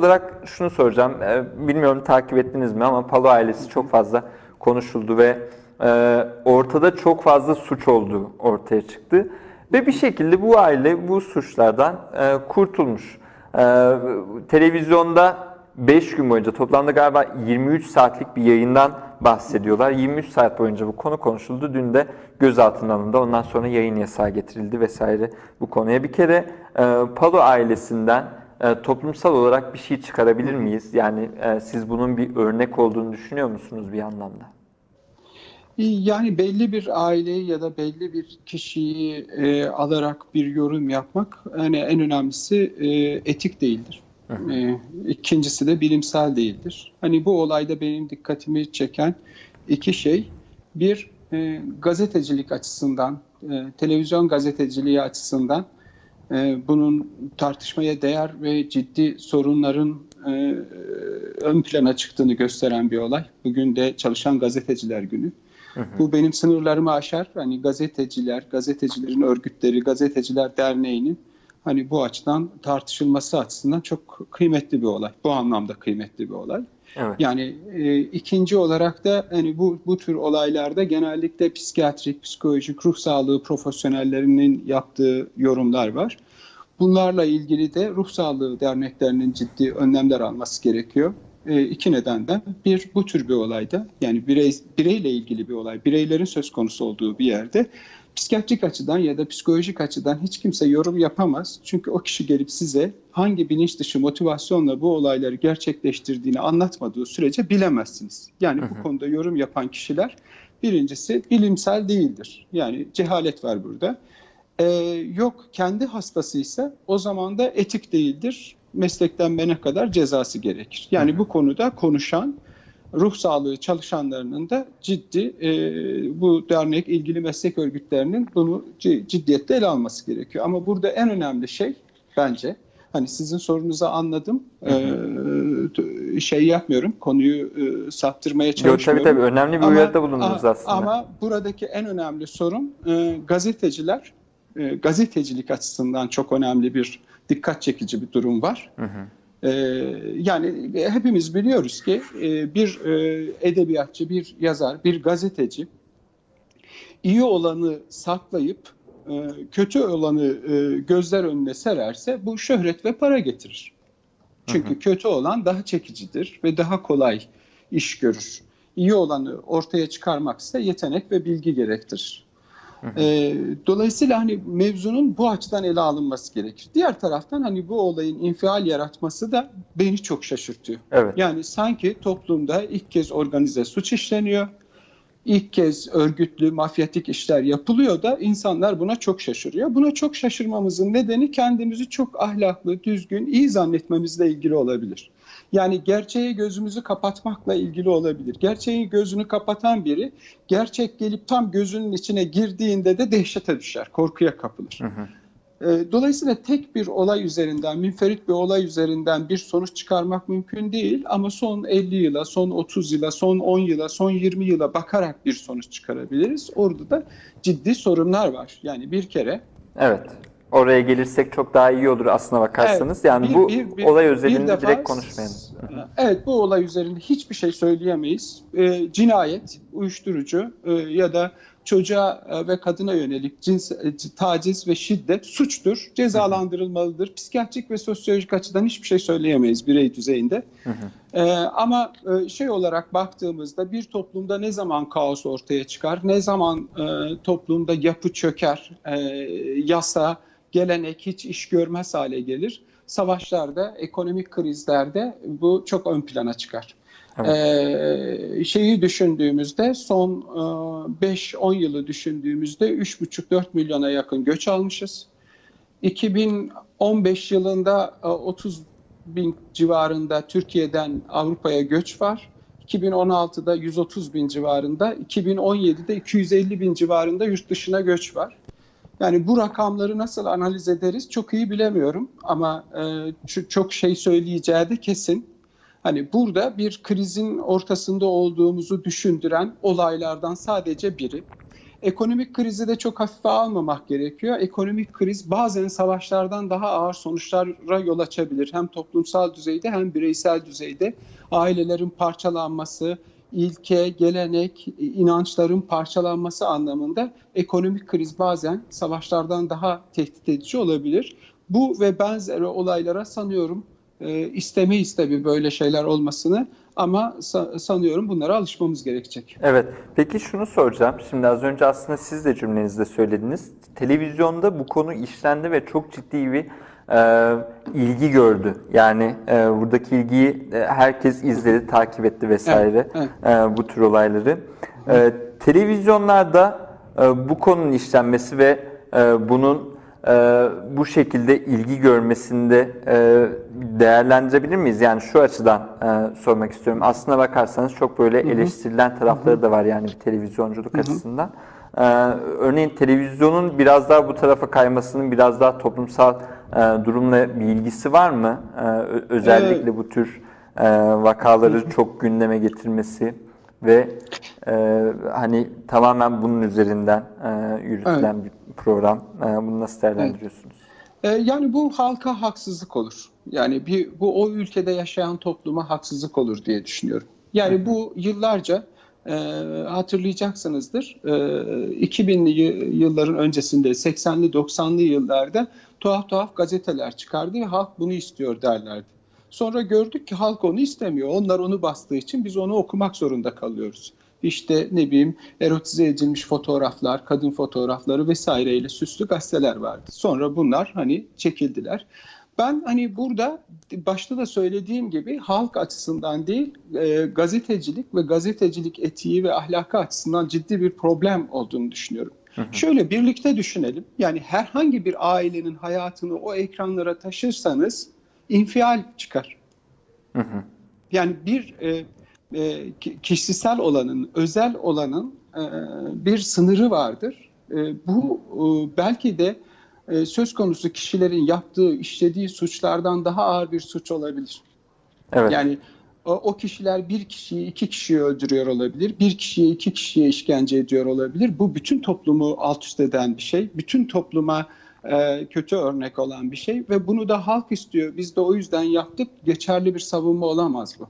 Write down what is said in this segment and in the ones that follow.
olarak şunu soracağım. Ee, Bilmiyorum takip ettiniz mi ama Palo ailesi çok fazla konuşuldu ve e, ortada çok fazla suç olduğu ortaya çıktı. Ve bir şekilde bu aile bu suçlardan e, kurtulmuş. E, televizyonda 5 gün boyunca toplamda galiba 23 saatlik bir yayından bahsediyorlar. 23 saat boyunca bu konu konuşuldu. Dün de gözaltına alındı. Ondan sonra yayın yasağı getirildi vesaire bu konuya. Bir kere Palo ailesinden e, toplumsal olarak bir şey çıkarabilir miyiz? Yani e, siz bunun bir örnek olduğunu düşünüyor musunuz bir anlamda? Yani belli bir aileyi ya da belli bir kişiyi e, alarak bir yorum yapmak yani en önemlisi e, etik değildir. E, ikincisi de bilimsel değildir. Hani bu olayda benim dikkatimi çeken iki şey. Bir, e, gazetecilik açısından, e, televizyon gazeteciliği açısından bunun tartışmaya değer ve ciddi sorunların e, ön plana çıktığını gösteren bir olay. Bugün de Çalışan Gazeteciler Günü. Bu benim sınırlarımı aşar. Hani gazeteciler, gazetecilerin örgütleri, gazeteciler derneğinin hani bu açıdan tartışılması açısından çok kıymetli bir olay. Bu anlamda kıymetli bir olay. Evet. Yani e, ikinci olarak da hani bu bu tür olaylarda genellikle psikiyatrik, psikolojik, ruh sağlığı profesyonellerinin yaptığı yorumlar var. Bunlarla ilgili de ruh sağlığı derneklerinin ciddi önlemler alması gerekiyor. E, iki nedenden. Bir, bu tür bir olayda yani birey, bireyle ilgili bir olay, bireylerin söz konusu olduğu bir yerde psikiyatrik açıdan ya da psikolojik açıdan hiç kimse yorum yapamaz. Çünkü o kişi gelip size hangi bilinç dışı motivasyonla bu olayları gerçekleştirdiğini anlatmadığı sürece bilemezsiniz. Yani bu konuda yorum yapan kişiler birincisi bilimsel değildir. Yani cehalet var burada. Ee, yok kendi hastasıysa o zaman da etik değildir. Meslekten mene kadar cezası gerekir. Yani bu konuda konuşan ruh sağlığı çalışanlarının da ciddi e, bu dernek ilgili meslek örgütlerinin bunu ciddiyetle ele alması gerekiyor. Ama burada en önemli şey bence hani sizin sorunuzu anladım. Ee, şey yapmıyorum. Konuyu e, saptırmaya çalışmıyorum. Yok tabii tabii önemli bir Ama- uyarıda bulundunuz aslında. Ama buradaki en önemli sorun e, gazeteciler e, gazetecilik açısından çok önemli bir dikkat çekici bir durum var. Hı hı. Ee, yani hepimiz biliyoruz ki e, bir e, edebiyatçı, bir yazar, bir gazeteci iyi olanı saklayıp e, kötü olanı e, gözler önüne sererse bu şöhret ve para getirir. Çünkü kötü olan daha çekicidir ve daha kolay iş görür. İyi olanı ortaya çıkarmak ise yetenek ve bilgi gerektirir. Ee, dolayısıyla hani mevzunun bu açıdan ele alınması gerekir. Diğer taraftan hani bu olayın infial yaratması da beni çok şaşırtıyor. Evet. Yani sanki toplumda ilk kez organize suç işleniyor. İlk kez örgütlü, mafyatik işler yapılıyor da insanlar buna çok şaşırıyor. Buna çok şaşırmamızın nedeni kendimizi çok ahlaklı, düzgün, iyi zannetmemizle ilgili olabilir. Yani gerçeğe gözümüzü kapatmakla ilgili olabilir. Gerçeği gözünü kapatan biri gerçek gelip tam gözünün içine girdiğinde de dehşete düşer, korkuya kapılır. Hı hı. Ee, Dolayısıyla tek bir olay üzerinden, münferit bir olay üzerinden bir sonuç çıkarmak mümkün değil. Ama son 50 yıla, son 30 yıla, son 10 yıla, son 20 yıla bakarak bir sonuç çıkarabiliriz. Orada da ciddi sorunlar var. Yani bir kere Evet. Oraya gelirsek çok daha iyi olur aslına bakarsanız. Evet, yani bir- bu bir- bir- olay bir özelinde defa- direkt konuşmayalım. Evet bu olay üzerinde hiçbir şey söyleyemeyiz. Ee, cinayet, uyuşturucu e, ya da çocuğa e, ve kadına yönelik cins, e, taciz ve şiddet suçtur, cezalandırılmalıdır. Psikiyatrik ve sosyolojik açıdan hiçbir şey söyleyemeyiz birey düzeyinde. Ee, ama e, şey olarak baktığımızda bir toplumda ne zaman kaos ortaya çıkar, ne zaman e, toplumda yapı çöker, e, yasa, gelenek hiç iş görmez hale gelir. Savaşlarda, ekonomik krizlerde bu çok ön plana çıkar. Ee, şeyi düşündüğümüzde son e, 5-10 yılı düşündüğümüzde 3,5-4 milyona yakın göç almışız. 2015 yılında e, 30 bin civarında Türkiye'den Avrupa'ya göç var. 2016'da 130 bin civarında, 2017'de 250 bin civarında yurt dışına göç var. Yani bu rakamları nasıl analiz ederiz çok iyi bilemiyorum ama e, çok şey söyleyeceği de kesin. Hani burada bir krizin ortasında olduğumuzu düşündüren olaylardan sadece biri. ekonomik krizi de çok hafife almamak gerekiyor. Ekonomik kriz bazen savaşlardan daha ağır sonuçlara yol açabilir. Hem toplumsal düzeyde hem bireysel düzeyde ailelerin parçalanması, ilke, gelenek, inançların parçalanması anlamında ekonomik kriz bazen savaşlardan daha tehdit edici olabilir. Bu ve benzeri olaylara sanıyorum e, istemeyiz tabii böyle şeyler olmasını ama sa- sanıyorum bunlara alışmamız gerekecek. Evet. Peki şunu soracağım. Şimdi az önce aslında siz de cümlenizde söylediniz. Televizyonda bu konu işlendi ve çok ciddi bir e, ilgi gördü. Yani e, buradaki ilgiyi e, herkes izledi, takip etti vesaire Evet, e, bu tür olayları. E, televizyonlarda e, bu konunun işlenmesi ve e, bunun e, bu şekilde ilgi görmesinde e, değerlendirebilir miyiz? Yani şu açıdan e, sormak istiyorum. Aslına bakarsanız çok böyle eleştirilen tarafları da var yani bir televizyonculuk açısından. E, örneğin televizyonun biraz daha bu tarafa kaymasının biraz daha toplumsal e, durumla bir ilgisi var mı? E, ö- özellikle bu tür e, vakaları çok gündeme getirmesi ve e, hani tamamen bunun üzerinden e, yürütülen bir program. E, bunu nasıl değerlendiriyorsunuz? E, yani bu halka haksızlık olur. Yani bir bu o ülkede yaşayan topluma haksızlık olur diye düşünüyorum. Yani bu yıllarca e, hatırlayacaksınızdır. E, 2000'li y- yılların öncesinde 80'li 90'lı yıllarda tuhaf tuhaf gazeteler çıkardı ve halk bunu istiyor derlerdi. Sonra gördük ki halk onu istemiyor. Onlar onu bastığı için biz onu okumak zorunda kalıyoruz. İşte ne bileyim erotize edilmiş fotoğraflar, kadın fotoğrafları vesaireyle süslü gazeteler vardı. Sonra bunlar hani çekildiler. Ben hani burada başta da söylediğim gibi halk açısından değil e, gazetecilik ve gazetecilik etiği ve ahlakı açısından ciddi bir problem olduğunu düşünüyorum. Şöyle birlikte düşünelim. Yani herhangi bir ailenin hayatını o ekranlara taşırsanız infial çıkar. Yani bir e, e, ki- kişisel olanın, özel olanın e, bir sınırı vardır. E, bu e, belki de e, söz konusu kişilerin yaptığı, işlediği suçlardan daha ağır bir suç olabilir. Evet. Yani o, o kişiler bir kişiyi iki kişiyi öldürüyor olabilir, bir kişiye iki kişiye işkence ediyor olabilir. Bu bütün toplumu alt üst eden bir şey, bütün topluma e, kötü örnek olan bir şey ve bunu da halk istiyor. Biz de o yüzden yaptık. Geçerli bir savunma olamaz bu.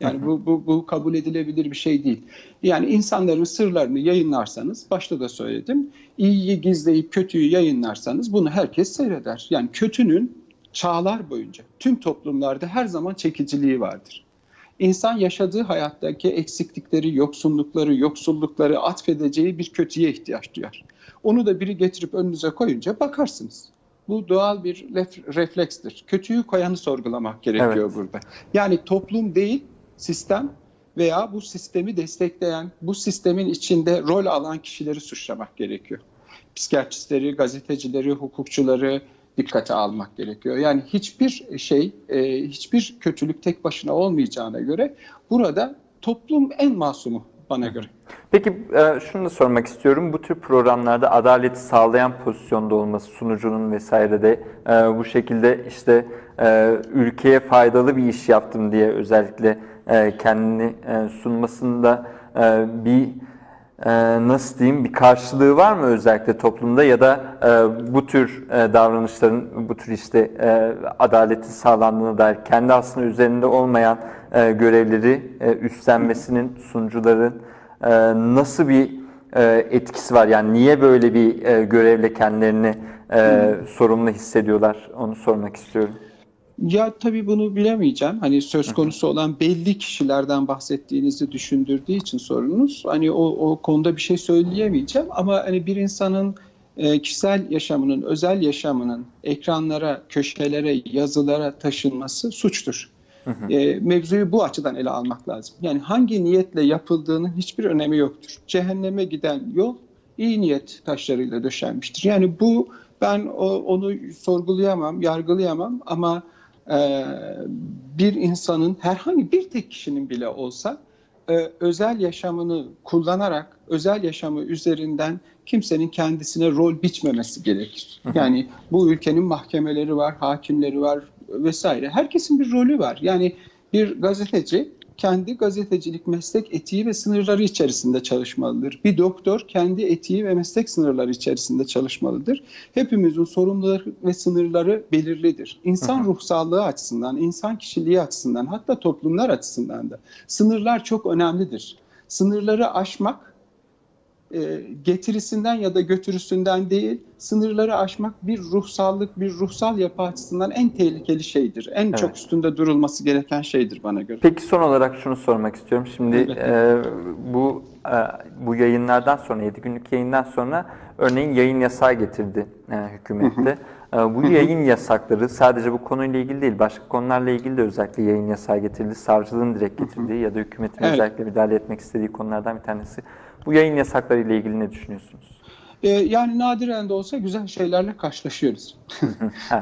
Yani bu, bu, bu kabul edilebilir bir şey değil. Yani insanların sırlarını yayınlarsanız, başta da söyledim, iyiyi gizleyip kötüyü yayınlarsanız bunu herkes seyreder. Yani kötünün çağlar boyunca tüm toplumlarda her zaman çekiciliği vardır. İnsan yaşadığı hayattaki eksiklikleri, yoksunlukları, yoksullukları atfedeceği bir kötüye ihtiyaç duyar. Onu da biri getirip önünüze koyunca bakarsınız. Bu doğal bir ref- reflekstir. Kötüyü koyanı sorgulamak gerekiyor Evet. burada. Yani toplum değil, sistem veya bu sistemi destekleyen, bu sistemin içinde rol alan kişileri suçlamak gerekiyor. Psikiyatristleri, gazetecileri, hukukçuları dikkate almak gerekiyor. Yani hiçbir şey, e, hiçbir kötülük tek başına olmayacağına göre burada toplum en masumu bana göre. Peki e, şunu da sormak istiyorum. Bu tür programlarda adaleti sağlayan pozisyonda olması sunucunun vesaire de e, bu şekilde işte ülkeye faydalı bir iş yaptım diye özellikle e, kendini e, sunmasında e, bir nasıl diyeyim bir karşılığı var mı özellikle toplumda ya da bu tür davranışların bu tür işte e, adaletin sağlandığına dair kendi aslında üzerinde olmayan görevleri üstlenmesinin sunucuların nasıl bir etkisi var? Yani niye böyle bir görevle kendilerini sorumlu hissediyorlar? Onu sormak istiyorum. Ya tabii bunu bilemeyeceğim. Hani söz konusu olan belli kişilerden bahsettiğinizi düşündürdüğü için sorunuz. Hani o, o konuda bir şey söyleyemeyeceğim. Ama hani bir insanın e, kişisel yaşamının, özel yaşamının ekranlara, köşelere, yazılara taşınması suçtur. E, mevzuyu bu açıdan ele almak lazım. Yani hangi niyetle yapıldığının hiçbir önemi yoktur. Cehenneme giden yol iyi niyet taşlarıyla döşenmiştir. Yani bu ben o, onu sorgulayamam, yargılayamam ama bir insanın herhangi bir tek kişinin bile olsa e, özel yaşamını kullanarak özel yaşamı üzerinden kimsenin kendisine rol biçmemesi gerekir. Yani bu ülkenin mahkemeleri var, hakimleri var vesaire. Herkesin bir rolü var. Yani bir gazeteci kendi gazetecilik meslek etiği ve sınırları içerisinde çalışmalıdır. Bir doktor kendi etiği ve meslek sınırları içerisinde çalışmalıdır. Hepimizin sorumlulukları ve sınırları belirlidir. İnsan ruh sağlığı açısından, insan kişiliği açısından, hatta toplumlar açısından da sınırlar çok önemlidir. Sınırları aşmak getirisinden ya da götürüsünden değil, sınırları aşmak bir ruhsallık, bir ruhsal yapı açısından en tehlikeli şeydir. En Evet. çok üstünde durulması gereken şeydir bana göre. Peki son olarak şunu sormak istiyorum. Şimdi Evet. e, bu e, bu yayınlardan sonra 7 günlük yayından sonra örneğin yayın yasağı getirdi e, hükümette. E, bu yayın yasakları sadece bu konuyla ilgili değil, başka konularla ilgili de özellikle yayın yasağı getirildi. Savcılığın direkt getirdiği ya da hükümetin Evet. özellikle müdahale etmek istediği konulardan bir tanesi. Bu yayın yasakları ile ilgili ne düşünüyorsunuz? Ee, yani nadiren de olsa güzel şeylerle karşılaşıyoruz.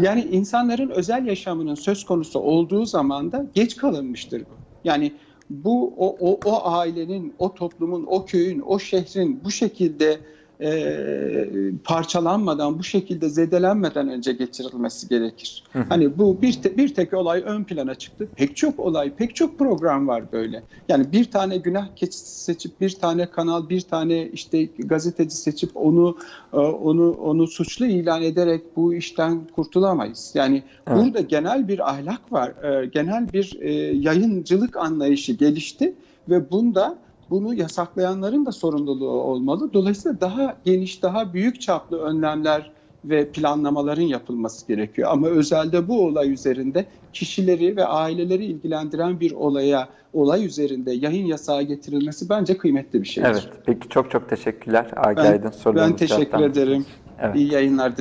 yani insanların özel yaşamının söz konusu olduğu zaman da geç kalınmıştır bu. Yani bu o, o, o ailenin, o toplumun, o köyün, o şehrin bu şekilde e, parçalanmadan, bu şekilde zedelenmeden önce geçirilmesi gerekir. Hani bu bir, te- bir tek olay ön plana çıktı. Pek çok olay, pek çok program var böyle. Yani bir tane günah keçisi seçip bir tane kanal, bir tane işte gazeteci seçip onu e, onu onu suçlu ilan ederek bu işten kurtulamayız. Yani Evet. burada genel bir ahlak var, e, genel bir e, yayıncılık anlayışı gelişti ve bunda bunu yasaklayanların da sorumluluğu olmalı. Dolayısıyla daha geniş, daha büyük çaplı önlemler ve planlamaların yapılması gerekiyor. Ama özelde bu olay üzerinde kişileri ve aileleri ilgilendiren bir olaya, olay üzerinde yayın yasağı getirilmesi bence kıymetli bir şeydir. Evet. Peki çok çok teşekkürler Agi Ben- Aydın Ben teşekkür cevaplandırdığınız ederim. Evet. İyi yayınlar dilerim.